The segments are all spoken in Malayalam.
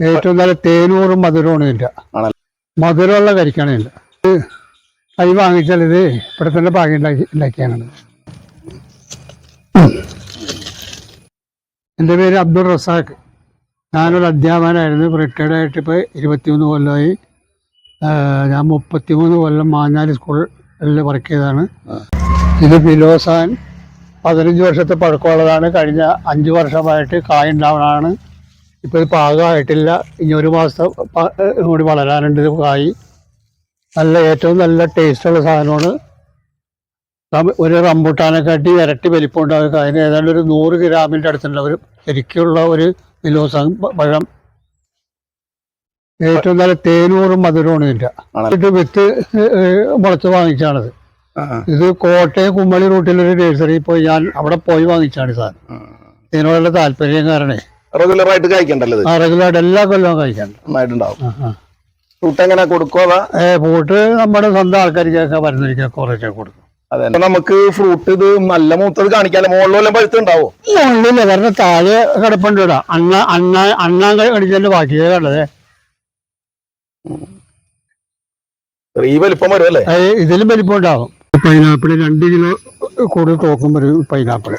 ഏറ്റവും നല്ല തേനൂറും മധുരമാണ് ഇതിന്റെ ആണല്ലേ? മധുരമുള്ള കരിക്കാണ് ഇതിന്റെ ഇത് കൈ വാങ്ങിച്ചാൽ ഇത് ഇവിടെ തന്നെ പാകി ഉണ്ടാക്കി ഉണ്ടാക്കിയാണ് എന്റെ പേര് അബ്ദുൾ റസാഖ്. ഞാനൊരു അധ്യാപകനായിരുന്നു. റിട്ടയർഡ് ആയിട്ട് ഇപ്പോൾ ഇരുപത്തിമൂന്ന് കൊല്ലമായി ഞാൻ മുപ്പത്തിമൂന്ന് കൊല്ലം മാഞ്ഞാലി സ്കൂളിൽ വർക്ക് ചെയ്തതാണ്. ഇത് ഫിലോസാൻ പതിനഞ്ച് വർഷത്തെ പഴക്കമുള്ളതാണ്. കഴിഞ്ഞ അഞ്ച് വർഷമായിട്ട് കായ ഉണ്ടാവണതാണ്. ഇപ്പോൾ ഇത് പാകമായിട്ടില്ല. ഇനി ഒരു മാസം കൂടി വളരാനുണ്ട് ഇത് കായി. നല്ല ഏറ്റവും നല്ല ടേസ്റ്റുള്ള സാധനമാണ്. ഒരു റംബൂട്ടാനെക്കാട്ടി ഇരട്ടി വലിപ്പം ഉണ്ടാകും അതിന് ഏതാണ്ട് ഒരു നൂറ് ഗ്രാമിന്റെ അടുത്തുള്ള ഒരു ശരിക്കുള്ള ഒരു വിലോസം പഴം. ഏറ്റവും നല്ല തേനൂറും മധുരമാണ് ഇതിന്റെ എന്നിട്ട് വിത്ത് മുളച്ച് വാങ്ങിച്ചാണത്. ഇത് കോട്ടയം കുമ്മളി റൂട്ടിലൊരു നഴ്സറി പോയി ഞാൻ അവിടെ പോയി വാങ്ങിച്ചാണ് സാർ ഇതിനോടുള്ള താല്പര്യം കാരണേ. റെഗുലർ ആയിട്ട് കഴിക്കണ്ടല്ലോ റെഗുലർ ആ റെഗുലറായിട്ട് എല്ലാ കൊല്ലവും കഴിക്കാൻ നന്നായിട്ടുണ്ടാവും. ഫ്രൂട്ട് എങ്ങനെ കൊടുക്കോ അതാ? ഏ പൂട്ട് നമ്മുടെ സ്വന്തം ആൾക്കാർക്കൊക്കെ വരുന്നവരിക്കൊക്കെ കുറച്ചൊക്കെ കൊടുക്കും. അതെ അപ്പൊ നമുക്ക് ഫ്രൂട്ട് ഇത് നല്ല മൂത്തത് കാണിക്കാല്ലോ മുകളിലെല്ലാം പഴുത്തുണ്ടാവോ ഉള്ളില്ല കാരണം താഴെ കിടപ്പുണ്ട് ഇവിടെ. അണ്ണ അണ്ണ അണ്ണാൻ കടിച്ചതിന്റെ ബാക്കിയേ കണ്ടത് ഈ വലിപ്പം വരും അല്ലേ? ഇതിലും വലിപ്പം ഉണ്ടാവും. പൈനാപ്പിൾ രണ്ട് കിലോ കൂടുതൽ തോക്കും വരും പൈനാപ്പിൾ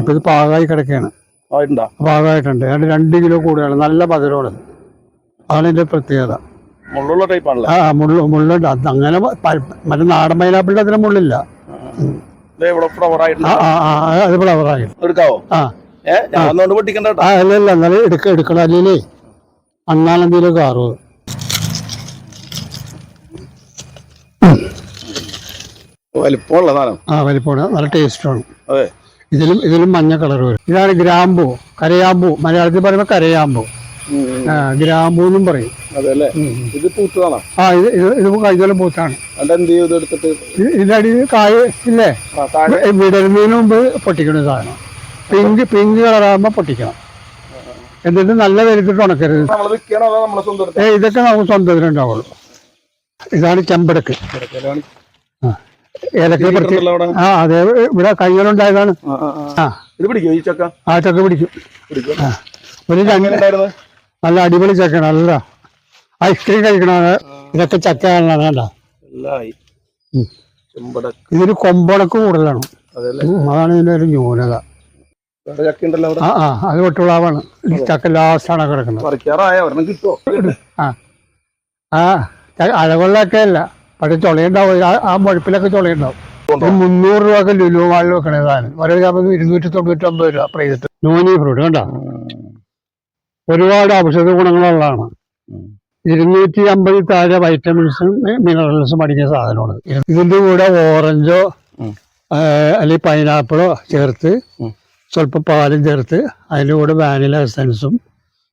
ഇപ്പൊ ഇത് പാകമായി കിടക്കുകയാണ്. ആയിട്ടുണ്ടാ? പാകമായിട്ടുണ്ട്. രണ്ട് രണ്ട് കിലോ കൂടുതലാണ്. നല്ല മധുരമാണ് അതാണ് ഇതിന്റെ പ്രത്യേകത. മുള്ളുള്ള ടൈപ്പ് ആണല്ലേ. ആ മുള്ള മുള്ളുണ്ട്. അത് അങ്ങനെ പ- മറ്റേ നാടൻ പൈനാപ്പിളിന്റെ അതിന് മുള്ളില്ല. ദേ ഇവിടെ ഫ്ലവർ ആ ആ ആ അത് ഫ്ലവറായി എടുക്കാവോ? ആ. ഞാൻ ഒന്നുകൊണ്ട് പൊട്ടിക്കണ്ട കേട്ടോ ആ അല്ല അല്ല. എന്നാലും എടുക്ക എടുക്കണം. അല്ലേ അണ്ണാനെന്തെങ്കിലും കാറു. വലിപ്പമുള്ള സാധനം. ആ വലിപ്പമാണ് നല്ല ടേസ്റ്റാണ് അതെ. ഇതിലും ഇതിലും മഞ്ഞ കളർ വരും. ഇതാണ് ഗ്രാമ്പു. കരയാമ്പു. മലയാളത്തിൽ പറയുമ്പോൾ കരയാമ്പു. ഗ്രാമ്പു എന്നും പറയും. ഇത് പൂത്തതാണോ? ആ ഇത് ഇത് കഴിഞ്ഞ പൂത്താണ്. ഇതടി കായ ഇല്ലേ? വിടരുന്നതിന് മുമ്പ് പൊട്ടിക്കണ സാധനം. പിങ്ക് പിങ്ക് കളറാകുമ്പോൾ പൊട്ടിക്കണം. എന്നിട്ട് നല്ല വെരുത്തിട്ട് ഉണക്കരുത്. ഏ ഇതൊക്കെ നമുക്ക് സ്വന്തത്തിനുണ്ടാവുള്ളൂ. ഇതാണ് ചെമ്പടക്ക്. ആ. ഏലക്ക പ്രത്യേക ആ അതെ. ഇവിടെ കൈകളുണ്ടായതാണ്. ആ, ഇത് പിടിക്കോ ഈ ചക്ക? ആ ചക്ക പിടിക്കും. പിടിക്കും ആ. ഒരു നല്ല അടിപൊളി ചക്കയാണ് നല്ല ഐസ്ക്രീം കഴിക്കണ ഇതൊക്കെ ചക്ക ഇതൊരു കൊമ്പടക്ക് കൂടുതലാണ്. അതാണ് ഇതിന്റെ ഒരു ന്യൂനത. ആ ആ അത് ഒട്ടുളാവാണ് ഈ ചക്ക ലാസ്റ്റാണ് കിടക്കുന്നത്. ആ. ആ അഴകൊള്ളൊക്കെ അല്ല. പക്ഷെ ചുളയുണ്ടാവും. ആ- മുഴപ്പിലൊക്കെ ചുളയുണ്ടാവും. മുന്നൂറ് രൂപ ലുലു മാളിൽ വെക്കണേ സാധനം. ഓരോ ചാമ്പ് ഇരുന്നൂറ്റി തൊണ്ണൂറ്റൊമ്പത് രൂപ പ്രൈസിട്ട് നോനി ഫ്രൂട്ട് കണ്ട? ഒരുപാട് ഔഷധ ഗുണങ്ങളുള്ളതാണ്. ഇരുന്നൂറ്റി അമ്പതിൽ താഴെ വൈറ്റമിൻസും മിനറൽസും അടങ്ങിയ സാധനമാണ്. ഇതിന്റെ കൂടെ ഓറഞ്ചോ. അല്ലെങ്കിൽ പൈനാപ്പിളോ ചേർത്ത്. സ്വല്പം പാലും ചേർത്ത് അതിന്റെ കൂടെ വാനില എസൻസും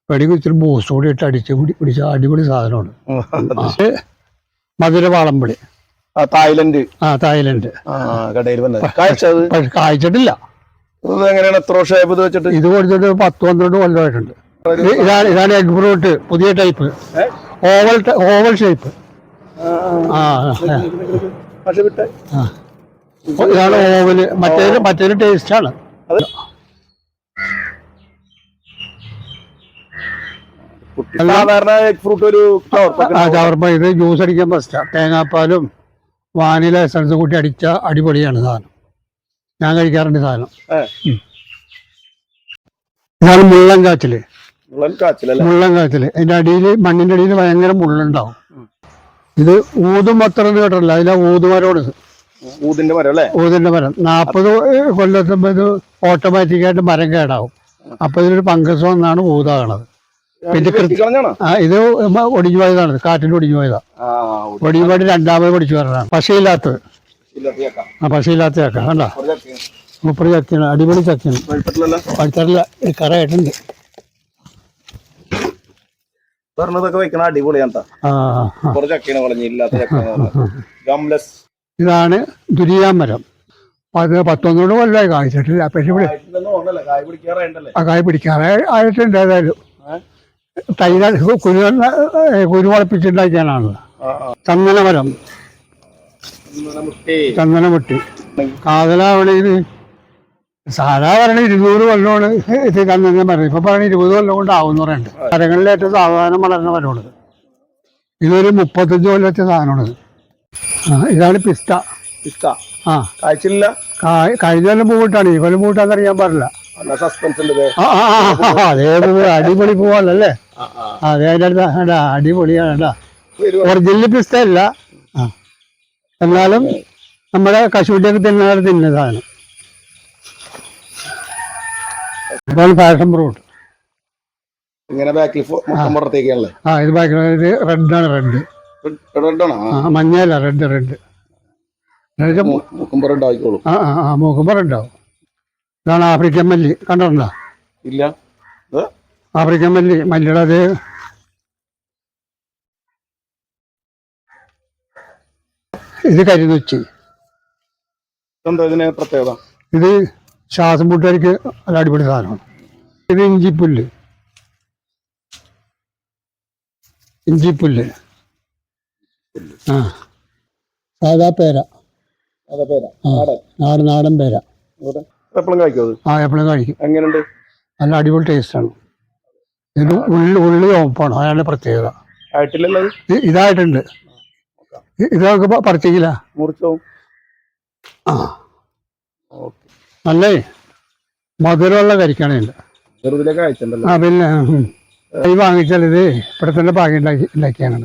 വേണമെങ്കിൽ ഇച്ചിരി ബൂസ്റ്റ് കൂടി ഇട്ട് അടിച്ച് പിടി പിടിച്ച അടിപൊളി സാധനമാണ്. അത് വാളമ്പളി ആ തായ്ലൻഡ്. ആ തായ്ലൻഡ്. കടയിൽ വന്നത്. കാഴ്ചത് എങ്ങനെയാണ് എത്ര വെച്ചിട്ട്? ഇത് കൊടുത്തിട്ട് പത്ത് പന്ത്രണ്ട് കൊല്ലമായിട്ടുണ്ട്. ഇത് ഇതാണ് ഇതാണ് എഗ് ഫ്രൂട്ട് പുതിയ ടൈപ്പ്. Oval oval shape. ആ, ഇതാണ് ഓവൽ. മറ്റേ മറ്റേ ടേസ്റ്റ് ആണ് അത് സാധാരണ ഫ്രൂട്ട് ഒരു ചവർപ്പ ഇത് ജ്യൂസ് അടിക്കാൻ ബെസ്റ്റാണ് തേങ്ങാപ്പാലും വാനില എസൻസും കൂട്ടി അടിച്ച അടിപൊളിയാണ് സാധനം. ഞാൻ കഴിക്കാറുണ്ട് സാധനം. ഇതാണ് മുള്ളൻ കാച്ചിൽ. മുള്ളൻ കാച്ചിൽ അതിന്റെ അടിയിൽ മണ്ണിന്റെ അടിയിൽ ഭയങ്കര മുള്ളുണ്ടാവും. ഇത് ഊതും എന്ന് കേട്ടല്ലോ അതിലെ ഊതുമരോട് ഊതിന്റെ മരം അല്ലേ? ഊതിന്റെ മരം. നാൽപ്പത് കൊല്ലത്തുമ്പോ ഇത് ഓട്ടോമാറ്റിക്കായിട്ട് മരം കേടാവും. അപ്പൊ ഇതിലൊരു പങ്കസ് വന്നാണ് ഊതാകണത്. ആ ഇത് ഒടിഞ്ഞു പോയതാണ് കാറ്റിൽ ഒടിഞ്ഞു പോയതാ. ഒടിഞ്ഞു പോയിട്ട് രണ്ടാമത് പൊടിച്ചു വരണതാണ് പശയില്ലാത്തത്. ആ പശയില്ലാത്ത ചക്ക കണ്ട. മുപ്പത് ചക്കയാണ് അടിപൊളി ചക്കയാണ് പഴുത്തിട്ടില്ലല്ലോ. ഒരു കറയായിട്ടുണ്ട്. പറഞ്ഞതൊക്കെ വെക്കണ അടിപൊളിയാണ് ഇതാണ് ദുരിയാമരം. അത് പത്തൊന്നൂറ് കൊല്ലമായി കായ്ച്ചിട്ടില്ല. പക്ഷെ ആ കായ് പിടിക്കാതെ ആയിട്ടുണ്ട് ഏതായാലും. തൈര കുരു കുരുമുളപ്പിച്ചുണ്ടാക്കിയാണല്ലോ ചന്ദനമരം. ചന്ദനമുട്ടി. കാതലാവണ സാധാരണ സാധാ പറയണ ഇരുന്നൂറ് കൊല്ലമാണ് ഇത് ചന്ദന മരം ഇപ്പൊ പറയണ ഇരുപത് കൊല്ലം കൊണ്ട് ആവുന്ന പറയുന്നുണ്ട് മരങ്ങളിൽ ഏറ്റവും സാധാരണ വളർന്ന മരമാണിത്. ഇതൊരു മുപ്പത്തഞ്ച് കൊല്ലത്തെ സാധനമാണിത്. ആ ഇതാണ് പിസ്ത. പിസ്ത. ആ. കാഴ്ചയില്ല കഴിഞ്ഞ കൊല്ലം പൂവിട്ടാണ്. ഈ കൊല്ലം പൂവിട്ടാന്ന് അറിയാൻ പാടില്ല. അടിപൊളി പോവാല്ലേ. അതെ അതിന്റെ അടുത്ത് അടിപൊളിയാണ് കേട്ടാ. ഒറിജിനൽ പിസ്ത അല്ല. എന്നാലും നമ്മുടെ കശുവണ്ടിയൊക്കെ തിന്നാറ് തിന്ന സാധനം. ഇതാണ് ഫാഷൻ ഫ്രൂട്ട് ഇങ്ങനെ ബാക്കിൽ ആ. ഇത് ഇത് റെഡാണ് റെഡ് റെഡാണോ ആ. മഞ്ഞയല്ല റെഡ് റെഡ് മുക്കുമ്പോ റെഡ് ആയിക്കോളും. ആ ആ റെഡാവും ഇതാണ് ആഫ്രിക്കൻ മല്ലി. കണ്ടിട്ടുണ്ടോ? ഇല്ല. ആഫ്രിക്കൻ മല്ലി. മല്ലിയുടെ അത് ഇത് കരിനൊച്ചി എന്താ ഇതിന് പ്രത്യേകത? ഇത് ശ്വാസം മുട്ടുകാർക്ക് നല്ല അടിപൊളി സാധനമാണ്. ഇത് ഇഞ്ചിപ്പുല്ല് ഇഞ്ചിപ്പുല്ല് ആ. സാധാ പേര. നാടൻ. നാടൻ പേര. എപ്പോഴും കഴിക്കും അത്? ആ എപ്പോഴും കഴിക്കും. എങ്ങനെയുണ്ട് നല്ല അടിപൊളി ടേസ്റ്റ് ആണ്. ഇത് ഉള്ളി ഉള്ളി ഓപ്പാണ് അതാണ് പ്രത്യേകത. ആയിട്ടില്ലല്ലോ ഇതായിട്ടുണ്ട്. ഇത് നമുക്ക് പ- മുറിച്ചോ? ആ. ഓക്കെ. നല്ലേ മധുരമുള്ള കരിക്കണയുണ്ട് ചെറുതിലേക്ക് അയച്ചിട്ടുണ്ടല്ലോ ആ പിന്നെ. ഈ വാങ്ങിച്ചാൽ ഇത് ഇവിടെ തന്നെ പാകി ഉണ്ടാക്കി ഉണ്ടാക്കിയാണ്.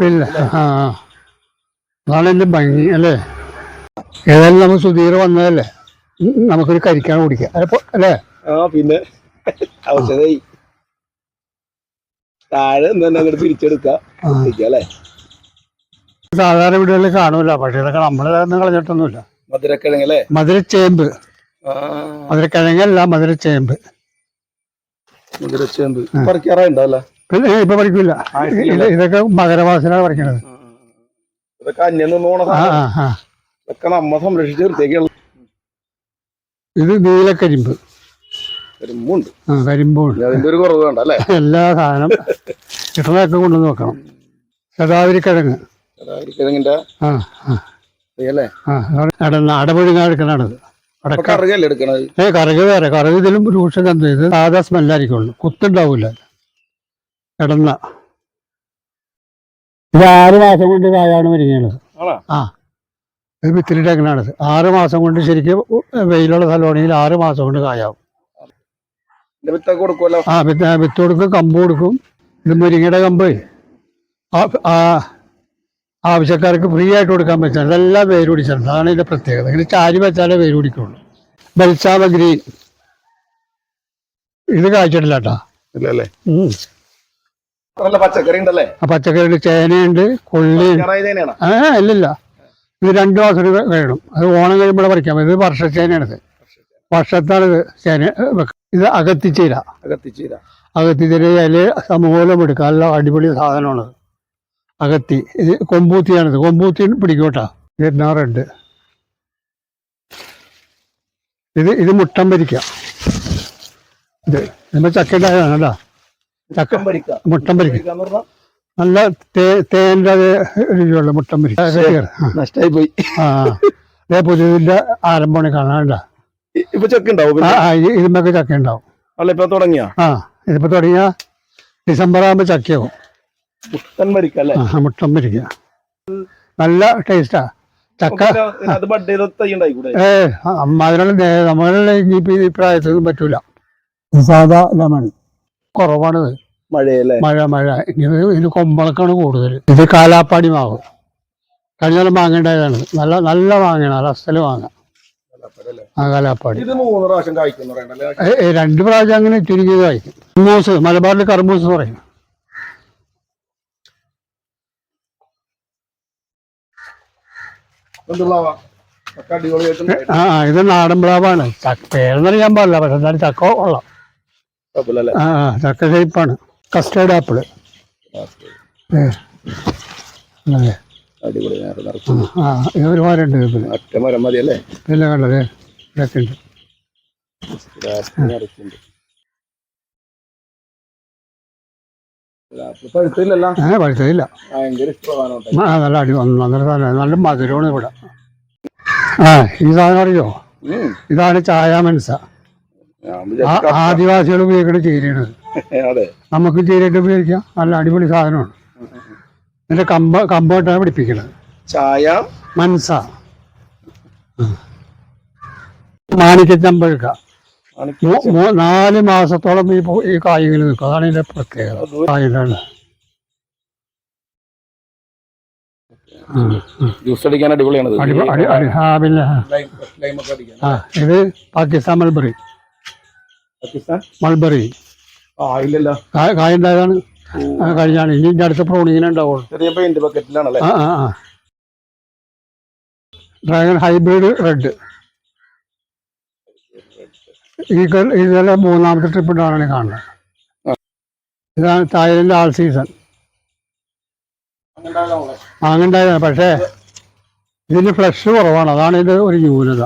പിന്നെ ആ ആ. അതാണ് എന്റെ ഭംഗി അല്ലേ? ഏതായാലും നമ്മൾ സുധീർ വന്നതല്ലേ? നമുക്കൊരു കരിക്കാൻ കുടിക്കാം. അല്ലേ? ആ പിന്നെ ഔഷധായി താഴെ തന്നെ അങ്ങോട്ട് പിരിച്ചെടുക്കാം. സാധാരണ വീടുകളിൽ കാണൂല. പക്ഷേ ഇതൊക്കെ നമ്മളൊന്നും കളഞ്ഞിട്ടൊന്നുമില്ല. മധുരക്കിഴങ്ങല്ലേ? മധുരച്ചേമ്പ്. മധുരക്കിഴങ്ങല്ല മധുരച്ചേമ്പ്. മധുരച്ചേമ്പ്. പറിക്കാറായിണ്ടല്ലേ പിന്നെ ഇപ്പൊ പഠിക്കില്ല. ഇതൊക്കെ മകരവാസന പറിക്കണത്. ഇതൊക്കെ അന്യം നിന്ന് ഇതൊക്കെ നമ്മ സംരക്ഷിച്ച് നിർത്തിയൊക്കെയുള്ള ഇത് നീലക്കരിമ്പ്. കരിമ്പുണ്ട്. ആ കരിമ്പുണ്ട്. അതിന്റെ ഒരു കുറവ് വേണ്ട അല്ലേ? എല്ലാ സാധനം കിട്ടണതൊക്കെ കൊണ്ടുവന്ന് വെക്കണം. ശതാവരി കിഴങ്ങ് കിഴങ്ങിന്റെ ആ. ആ അല്ലേ? ആ അടന്ന അടപൊഴുങ്ങാൻ എടുക്കണത്. അപ്പൊ അടക്ക കറുകല്ലേ എടുക്കണത്? ഏ കറുക് വേറെ. കറുക ഇതിലും രൂക്ഷം കണ്ടു ഇത് സാധാ സ്മെല്ലായിരിക്കുള്ളൂ. കുത്തുണ്ടാവൂല. ഇടന്ന ഇത് ആറ് മാസം കൊണ്ട് കായാണ് വരികയുള്ളത് ആ. ഇത് വിത്തിലിട്ടേക്കണാണത് ആറ് മാസം കൊണ്ട് ശരിക്കും വെയിലുള്ള സ്ഥലമാണെങ്കിൽ ആറ് മാസം കൊണ്ട് കായാവും. ആ വിത്ത് വിത്ത് കൊടുക്കും കമ്പ് കൊടുക്കും. ഇത് മുരിങ്ങയുടെ കമ്പ്. ആവശ്യക്കാർക്ക് ഫ്രീ ആയിട്ട് കൊടുക്കാൻ പറ്റുന്നത് അതെല്ലാം വേര് പിടിച്ചിട്ടുണ്ട് അതാണ് ഇതിന്റെ പ്രത്യേകത. ഇങ്ങനെ ചാരി വെച്ചാലേ വേര് പിടിക്കുള്ളൂ. ബൽസാമ ഗ്രീൻ ഇത് കായ്ച്ചിട്ടില്ല കേട്ടാ. പച്ചക്കറി ഉണ്ടല്ലേ? ആ പച്ചക്കറി ചേനയുണ്ട് കൊള്ളി ഏഹ് ഇല്ലില്ല. ഇത് രണ്ട് മാസം വേണം. അത് ഓണം കഴിയുമ്പോൾ പറിക്കാം. ഇത് വർഷച്ചേനയാണിത് വർഷത്താണ് ഇത് ചേന ഇത് അകത്തിച്ചീര. അകത്തിച്ചീര. അകത്തിച്ചീര ഇല സമൂലം എടുക്കുക നല്ല അടിപൊളി സാധനമാണ് അകത്തി. ഇത് കൊമ്പൂത്തിയാണിത്. കൊമ്പൂത്തി പിടിക്കോട്ടാ ഇരുന്നാറുണ്ട് ഇത് ഇത് മുട്ടം പരിക്ക. ഇത് നമ്മൾ ചക്ക ഉണ്ടായതാണ് കേട്ടോ ചക്ക മുട്ടം പരിക്ക. നല്ല തേന്റെ രുചിയുള്ള മുട്ടം. നഷ്ടായി പോയി ആ. അതേ പുതിയതിന്റെ ആരംഭമാണ് കാണാണ്ട ഇപ്പൊ ചക്ക ഉണ്ടാവും ആ ഇതിന്മൊക്കെ ചക്ക ഉണ്ടാവും അല്ല ഇപ്പൊ തുടങ്ങിയ? ആ ഇതിപ്പോ തുടങ്ങിയ ഡിസംബർ ആകുമ്പോ ചക്കയാവും. മുട്ടൻ ഭരിക്കാം മുട്ടൻ മരിക്ക. മുട്ടം പിരിക്കുക നല്ല ടേസ്റ്റാ. ചക്ക ഏ അതിനുള്ള നമ്മളുടെ ഇനിയിപ്പോ ഈ പ്രായത്തിലൊന്നും പറ്റൂല. സാധാ ലെമൺ കുറവാണിത്. മഴയല്ലേ? മഴ മഴ. ഇനി ഇത് ഇതിന് കൊമ്പളക്കാണ് കൂടുതൽ ഇത് കാലാപ്പാടി മാവ്. കഴിഞ്ഞ കാലം വാങ്ങേണ്ടതാണ് നല്ല നല്ല വാങ്ങണം നല്ല അസ്ഥല വാങ്ങാം ആ കാലാപ്പാടി. ഇത് മൂന്ന് പ്രാവശ്യം രണ്ട് പ്രാവശ്യം അങ്ങനെ ചുരുങ്ങിയതായി കർമൂസ് മലബാറിൽ കർമൂസ് പറയും. ആ ഇത് നാടൻ പ്ലാവാണ്. പേരെന്നറിയാൻ പാടില്ല. പക്ഷെ എന്തായാലും ചക്ക കൊള്ളാം. ആ ചക്ക ഷേപ്പാണ് കസ്റ്റേർഡ് ആപ്പിൾ അതെ. അടിപൊളി ആ ഇത് ഒരുപാടുണ്ട് ഇതിൽ ഒറ്റ മരം മതിയല്ലേ? പിന്നെ കണ്ടത് ഇതൊക്കെ ഉണ്ട്. പഴുത്തില്ലല്ലോ. ഏ പഴുത്തതില്ല ഭയങ്കര ഇഷ്ടമാണ് ആ നല്ല അടി നല്ല സാധനം നല്ല മധുരമാണ് ഇവിടെ. ആ ഈ സാധനം അറിയോ? ഇതാണ് ചായ മനസ്സ ആദിവാസികൾ ഉപയോഗിക്കുന്ന ചീരയാണ്. ക- അതെ. നമുക്ക് ചീരയിട്ട് ഉപയോഗിക്കാം. നല്ല അടിപൊളി സാധനമാണ്. ഇതിന്റെ കമ്പ കമ്പോട്ടാണ് പിടിപ്പിക്കുന്നത് ചായ. മനസ്സ മാണിക്കച്ചമ്പഴുക്ക നാല് മാസത്തോളം ഈ ഈ കായ്കൾ നിൽക്കും. അതാണ് ഇതിന്റെ പ്രത്യേകത. കായിലാണ് ജ്യൂസ് അടിക്കാൻ അടിപൊളിയാണത് അടി അടി അടി ആ പിന്നെ ലൈം ലൈം ഒക്കെ അടിക്കാൻ ഇത് പാകിസ്ഥാൻ മൾബറി. പാകിസ്ഥാൻ? മൾബറി. ഇല്ലല്ലോ. കായ- കായുണ്ടായതാണ് കഴിഞ്ഞാണ് ഇനി ഇതിന്റെ അടുത്ത പ്രൂണിങ്ങിനെ ഉണ്ടാവുള്ളൂ. ചെറിയ പെയിന്റ് ബക്കറ്റിലാണല്ലേ ആ ആ ആ. ഡ്രാഗൺ ഹൈബ്രിഡ് റെഡ് ഈ ഇതെല്ലാം മൂന്നാമത്തെ ട്രിപ്പ് ഉണ്ടാവാനാണ് കാണുന്നത്. ഇതാണ് തായ്ലൻഡ് ആൾ സീസൺ മാങ്ങണ്ടായതാണ് പക്ഷേ ഇതിന് ഫ്ലഷ് കുറവാണ്. അതാണ് ഇത് ഒരു ന്യൂനത.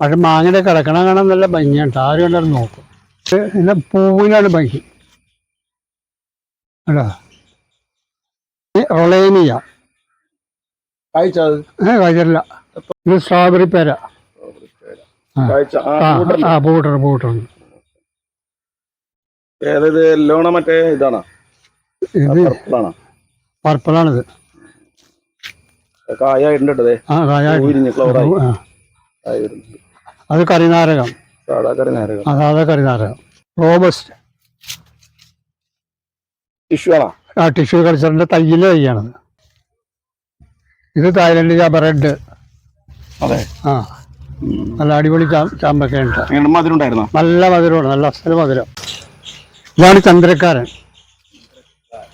പക്ഷെ മാങ്ങയുടെ കിടക്കണ കാണാൻ നല്ല ഭംഗിയാണ്. ആരും കണ്ടാലും നോക്കും. ഇതിന്റെ പൂവിനാണ് ഭംഗി. അല്ല റൊളേനിയ. കാഴ്ച ഏ കഴിച്ചില്ല ഇത് സ്ട്രോബെറി പേര. ആ. പൂട്ടർ പൂട്ടർ ഏതത്? എല്ലോണ മറ്റേ ഇതാണോ? ഇത് പർപ്പിളാണോ? പർപ്പിളാണിത്. കായ ഇണ്ടത് ആ കായ അത് കറിനാരകം സാധാ കറി ആ സാധാ കറിനാരകം റോബസ്റ്റ്. ടിഷ്യൂ ആണോ ആ ടിഷ്യൂ കൾച്ചറിന്റെ തയ്യിലെ തയ്യാണത് ഇത് തായ്ലൻഡ് ചാമ്പ റെഡ് അതെ. ആ. നല്ല അടിപൊളി ചാമ്പൊക്കെ ഉണ്ട്. മധുരം നല്ല മധുരമാണ് നല്ല അസല മധുരം. ഇതാണ് ചന്ദ്രക്കാരൻ.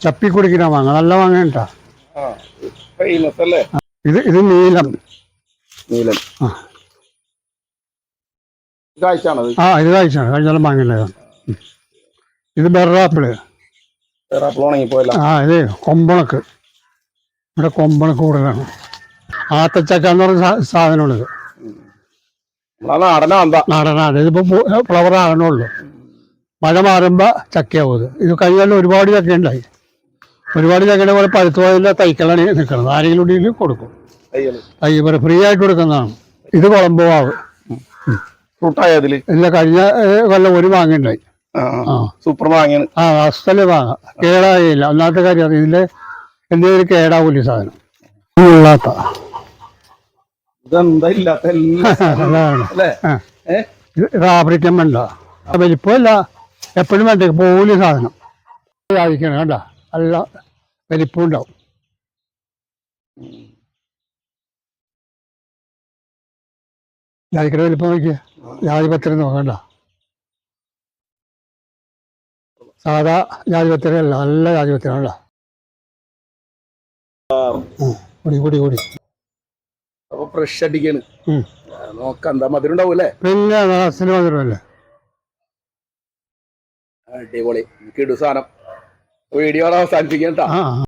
ചപ്പി കുടിക്കുന്ന മാങ്ങ നല്ല മാങ്ങ ഉണ്ടാ ഇത് ഇത് നീലം. നീലൻ ആ. കാഴ്ചയാണത് ആ ഇത് കഴിഞ്ഞാലും ഇത് ബെറാപ്പിൾ. ഉണങ്ങിപ്പോയല്ല. ആ ഇത് കൊമ്പണക്ക്. ഇവിടെ കൊമ്പണക്ക് കൂടുതലാണ്. ആത്തച്ചക്ക എന്ന് പറഞ്ഞ നാടനാണ് ഇതിപ്പോ ഫ്ലവർ ആകണുള്ളൂ. മഴ മാറുമ്പോ ചക്കയാവും ഇത് ഇത് കഴിഞ്ഞാൽ ഒരുപാട് ചക്ക ഉണ്ടായി. ഒരുപാട് ചക്കയുടെ പോലെ പഴുത്തു പോയതിന്റെ തൈക്കളാണ് നിൽക്കുന്നത് ആരെങ്കിലും ഉണ്ടെങ്കിൽ കൊടുക്കും. തൈ ഫ്രീ ആയിട്ട് കൊടുക്കുന്നതാണ്. ഇത് കുളമ്പ് മാവ്. ഫ്രൂട്ടായ അതിൽ ഇല്ല കഴിഞ്ഞ കൊല്ലം ഒരു വാങ്ങിണ്ടായി ഉണ്ടായി സൂപ്പർ മാങ്ങയാണ്. ആ അസ്തല മാങ്ങ കേടായില്ല. ഒന്നാമത്തെ കാര്യം ഇതിന്റെ എന്തെങ്കിലും കേടാവൂല സാധനം? ഇല്ലാത്ത ഇതെന്താ ഇല്ലാത്ത ആഫ്രിക്കൻ വേണ്ട. വലിപ്പമല്ല എപ്പോഴും വേണ്ട? പോകൂല സാധനം. സാധിക്കണം കണ്ട നല്ല വലിപ്പം ഉണ്ടാവും. ജാതിക്കയുടെ വലിപ്പം നോക്കിയ. ജാതിപത്രം നോക്കണ്ട സാധാ ജാതിപത്രം അല്ല നല്ല ജാതിപത്രം അല്ല കൂടി കൂടി കൂടി. അപ്പൊ ഫ്രഷ് അടിക്കാണ്. നോക്കാം എന്താ മധുരം ഉണ്ടാവൂല്ലേ? പിന്നെ അസൽ മധുരമല്ലേ അടിപൊളി. കിടു സാധനം. വീഡിയോ അവസാനിപ്പിക്കാം കേട്ടോ.